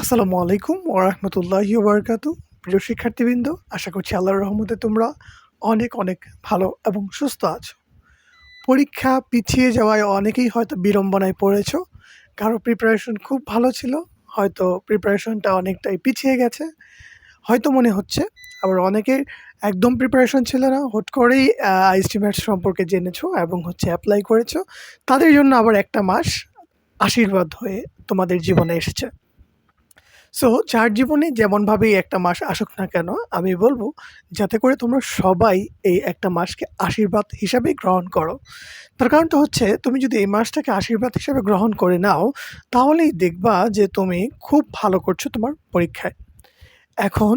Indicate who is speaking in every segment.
Speaker 1: আসসালামু আলাইকুম ওরহমতুল্লাহি ওবরকাতু প্রিয় শিক্ষার্থীবৃন্দ, আশা করছি আল্লাহর রহমতে তোমরা অনেক অনেক ভালো এবং সুস্থ আছো। পরীক্ষা পিছিয়ে যাওয়ায় অনেকেই হয়তো বিড়ম্বনায় পড়েছ। কারও প্রিপারেশন খুব ভালো ছিল, হয়তো প্রিপারেশনটা অনেকটাই পিছিয়ে গেছে। হয়তো মনে হচ্ছে, আবার অনেকের একদম প্রিপারেশন ছিল না, হুট করেই এস্টিমেটস সম্পর্কে জেনেছো এবং হচ্ছে অ্যাপ্লাই করেছ। তাদের জন্য আবার একটা মাস আশীর্বাদ হয়ে তোমাদের জীবনে এসেছে। সো যার জীবনে যেমনভাবেই একটা মাস আসুক না কেন, আমি বলব যাতে করে তোমরা সবাই এই একটা মাসকে আশীর্বাদ হিসাবেই গ্রহণ করো। তার কারণটা হচ্ছে, তুমি যদি এই মাসটাকে আশীর্বাদ হিসাবে গ্রহণ করে নাও, তাহলেই দেখবা যে তুমি খুব ভালো করছ তোমার পরীক্ষায়। এখন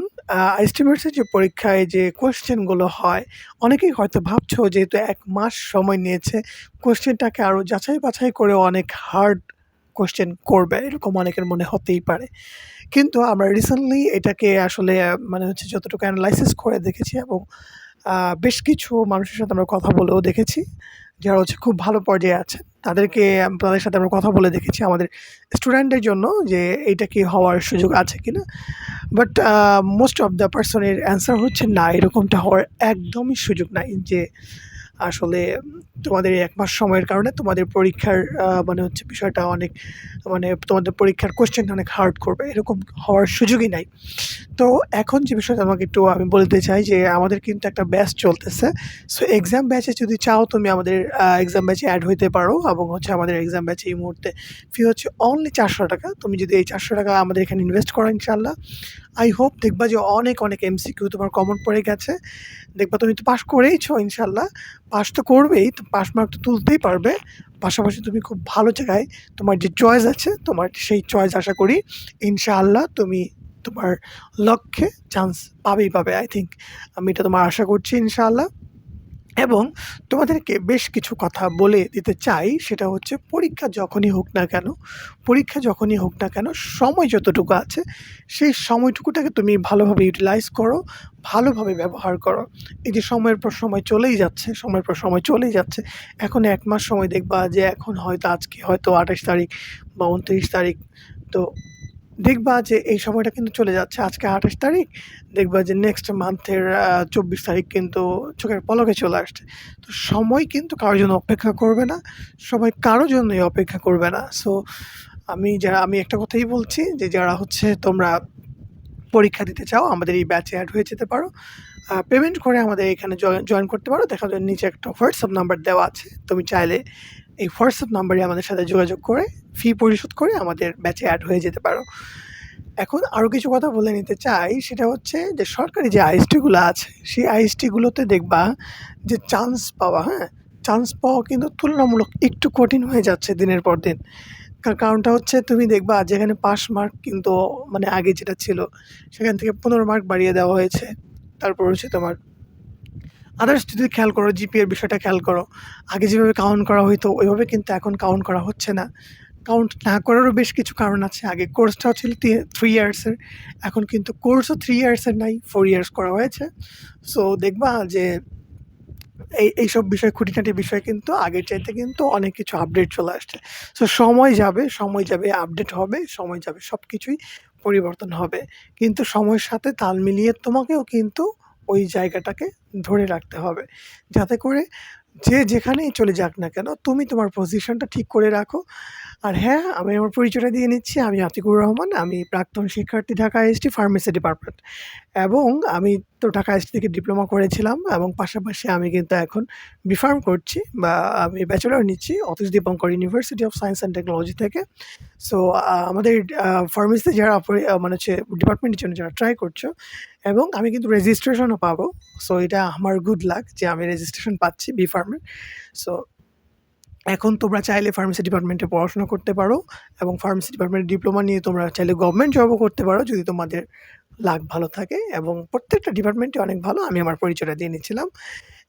Speaker 1: এস্টিমেটসের যে পরীক্ষায় যে কোয়েশ্চেনগুলো হয়, অনেকেই হয়তো ভাবছ যেহেতু এক মাস সময় নিয়েছে কোয়েশ্চেনটাকে আরও যাচাই বাছাই করে অনেক হার্ড কোয়েশ্চেন করবে, এরকম অনেকের মনে হতেই পারে। কিন্তু আমরা রিসেন্টলি এটাকে আসলে মানে হচ্ছে যতটুকু অ্যানালাইসিস করে দেখেছি এবং বেশ কিছু মানুষের সাথে আমরা কথা বলেও দেখেছি, যারা হচ্ছে খুব ভালো পর্যায়ে আছে তাদেরকে তাদের সাথে আমরা কথা বলে দেখেছি আমাদের স্টুডেন্টদের জন্য যে এইটা কি হওয়ার সুযোগ আছে কিনা। বাট মোস্ট অফ দ্য পার্সনের অ্যান্সার হচ্ছে না, এরকমটা হওয়ার একদমই সুযোগ নাই যে আসলে তোমাদের এই এক মাস সময়ের কারণে তোমাদের পরীক্ষার মানে হচ্ছে বিষয়টা অনেক মানে তোমাদের পরীক্ষার কোশ্চেন অনেক হার্ড করবে। এরকম হওয়ার সুযোগই নাই। তো এখন যে বিষয়টা আমাকে একটু আমি বলতে চাই যে আমাদের কিন্তু একটা ব্যাচ চলতেছে। সো এক্সাম ব্যাচে যদি চাও তুমি আমাদের এক্সাম ব্যাচে অ্যাড হইতে পারো এবং হচ্ছে আমাদের এক্সাম ব্যাচে এই মুহূর্তে ফি হচ্ছে অনলি চারশো টাকা। তুমি যদি এই চারশো টাকা আমাদের এখানে ইনভেস্ট করো ইনশাল্লাহ আই হোপ দেখবা যে অনেক অনেক এমসিকিউ তোমার কমন পড়ে গেছে। দেখবা তুমি তো পাস করেইছো ইনশাল্লাহ পাস তো করবেই, তো পাস মার্ক তো তুলতেই পারবে। পাশাপাশি তুমি খুব ভালো জায়গায় তোমার যে চয়েস আছে, তোমার সেই চয়েস আশা করি, ইনশাআল্লাহ তুমি তোমার লক্ষ্যে চান্স পাবেই পাবে আই থিঙ্ক আমি এটা তোমার আশা করছি, ইনশাআল্লাহ। এবং তোমাদেরকে বেশ কিছু কথা বলে দিতে চাই, সেটা হচ্ছে পরীক্ষা যখনই হোক না কেন, পরীক্ষা যখনই হোক না কেন, সময় যতটুকু আছে, সেই সময়টুকুটাকে তুমি ভালোভাবে ইউটিলাইজ করো, ভালোভাবে ব্যবহার করো। এই যে সময়ের পর সময় চলেই যাচ্ছে, সময়ের পর সময় চলেই যাচ্ছে, এখন এক মাস সময় দেখবা যে এখন হয়তো আজকে হয়তো আঠাশ তারিখ বা উনত্রিশ তারিখ, তো দেখবা যে এই সময়টা কিন্তু চলে যাচ্ছে, আজকে আঠাশ তারিখ, দেখবা যে নেক্সট মান্থের চব্বিশ তারিখ কিন্তু চোখের পলকে চলে আসছে। তো সময় কিন্তু কারোর জন্য অপেক্ষা করবে না, সময় কারোর জন্যই অপেক্ষা করবে না। সো আমি যারা, আমি একটা কথাই বলছি যে যারা হচ্ছে তোমরা পরীক্ষা দিতে চাও, আমাদের এই ব্যাচে অ্যাড হয়ে যেতে পারো। পেমেন্ট করে আমাদের এখানে জয়েন করতে পারো। দেখা যায় নিচে একটা হোয়াটসঅ্যাপ নাম্বার দেওয়া আছে। তুমি চাইলে এই হোয়াটসঅ্যাপ নাম্বারে আমাদের সাথে যোগাযোগ করে, ফি পরিশোধ করে আমাদের ব্যাচে অ্যাড হয়ে যেতে পারো। এখন আরও কিছু কথা বলে নিতে চাই, সেটা হচ্ছে যে সরকারি যে আইএসটিগুলো আছে, সেই আইএসটিগুলোতে দেখবা যে চান্স পাওয়া হ্যাঁ? চান্স পাওয়া কিন্তু তুলনামূলক একটু কঠিন হয়ে যাচ্ছে দিনের পর দিন। কার, কারণটা হচ্ছে তুমি দেখবা যেখানে পাস মার্ক কিন্তু মানে আগে যেটা ছিল, সেখান থেকে পনেরো মার্ক বাড়িয়ে দেওয়া হয়েছে। তারপর হচ্ছে তোমার আদার্স যদি খেয়াল করো জিপিএর বিষয়টা খেয়াল করো। আগে যেভাবে কাউন্ট করা হইতো, ওইভাবে কিন্তু এখন কাউন্ট করা হচ্ছে না। কাউন্ট না করারও বেশ কিছু কারণ আছে। আগে কোর্সটাও ছিল থ্রি ইয়ার্সের এখন কিন্তু কোর্সও থ্রি ইয়ার্সের নাই ফোর ইয়ার্স করা হয়েছে। সো দেখবা যে এই, এইসব বিষয় খুঁটিনাটি বিষয় কিন্তু আগের চাইতে কিন্তু অনেক কিছু আপডেট চলে আসছে। সো সময় যাবে সময় যাবে আপডেট হবে, সময় যাবে সব কিছুই পরিবর্তন হবে। কিন্তু সময়ের সাথে তাল মিলিয়ে তোমাকেও কিন্তু ওই জায়গাটাকে ধরে রাখতে হবে। যাতে করে যে যেখানেই চলে যাক না কেন, তুমি তোমার পজিশনটা ঠিক করে রাখো। আর হ্যাঁ আমি আমার পরিচয়টা দিয়ে নিচ্ছি। আমি আতিকুর রহমান, আমি প্রাক্তন শিক্ষার্থী ঢাকা এসটি ফার্মেসি ডিপার্টমেন্ট এবং আমি তো ঢাকা এসটি থেকে ডিপ্লোমা করেছিলাম এবং পাশাপাশি আমি কিন্তু এখন বিফার্ম করছি বা আমি ব্যাচেলর নিচ্ছি Atish Dipankar University of Science and Technology থেকে। সো আমাদের ফার্মেসিতে যারা মানে হচ্ছে ডিপার্টমেন্টের জন্য যারা ট্রাই করছ, এবং আমি কিন্তু রেজিস্ট্রেশনও পাবো। সো এটা আমার গুড লাক যে আমি রেজিস্ট্রেশন পাচ্ছি বি ফার্মের সো এখন তোমরা চাইলে ফার্মেসি ডিপার্টমেন্টে পড়াশোনা করতে পারো এবং ফার্মেসি ডিপার্টমেন্টের ডিপ্লোমা নিয়ে তোমরা চাইলে গভর্নমেন্ট জবও করতে পারো যদি তোমাদের লাক ভালো থাকে এবং প্রত্যেকটা ডিপার্টমেন্টে অনেক ভালো, আমি আমার পরিচয়টা দিয়ে নিচ্ছিলাম।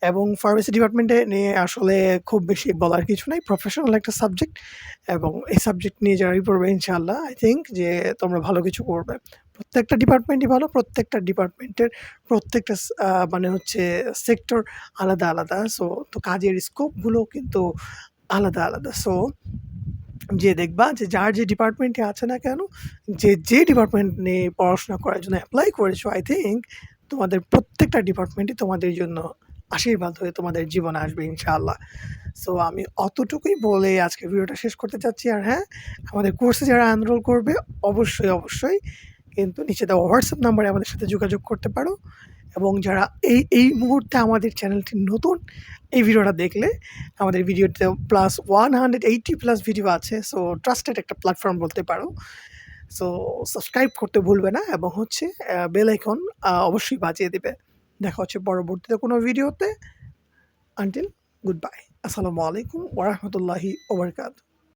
Speaker 1: এবং ফার্মেসি ডিপার্টমেন্টে নিয়ে আসলে খুব বেশি বলার কিছু নাই প্রফেশনাল একটা সাবজেক্ট এবং এই সাবজেক্ট নিয়ে যারাই পড়বে ইনশাআল্লাহ আই থিঙ্ক যে তোমরা ভালো কিছু করবে। প্রত্যেকটা ডিপার্টমেন্টই ভালো, প্রত্যেকটা ডিপার্টমেন্টের প্রত্যেকটা মানে হচ্ছে সেক্টর আলাদা আলাদা। সো তো কাজের স্কোপগুলো কিন্তু আলাদা আলাদা। সো যে দেখবা যে যার যে ডিপার্টমেন্টে আছে না কেন, যে যে ডিপার্টমেন্ট নিয়ে পড়াশোনা করার জন্য অ্যাপ্লাই করেছ আই থিঙ্ক তোমাদের প্রত্যেকটা ডিপার্টমেন্টই তোমাদের জন্য আশীর্বাদ হয়ে তোমাদের জীবনে আসবে, ইনশাআল্লাহ। সো আমি অতটুকুই বলে আজকে ভিডিওটা শেষ করতে চাচ্ছি। আর হ্যাঁ আমাদের কোর্সে যারা এনরোল করবে, অবশ্যই অবশ্যই কিন্তু নিচে দেওয়া হোয়াটসঅ্যাপ নাম্বারে আমাদের সাথে যোগাযোগ করতে পারো। এবং যারা এই এই মুহূর্তে আমাদের চ্যানেলটি নতুন, এই ভিডিওটা দেখলে আমাদের ভিডিওতে plus one hundred eighty plus video আছে সো ট্রাস্টেড একটা প্ল্যাটফর্ম বলতে পারো। সো সাবস্ক্রাইব করতে ভুলবে না এবং হচ্ছে বেল আইকন অবশ্যই বাজিয়ে দেবে। দেখা হচ্ছে পরবর্তীতে কোনো ভিডিওতে। আনটিল গুড বাই আসসালামু আলাইকুম ওরহমতুল্লাহি ওবরকাত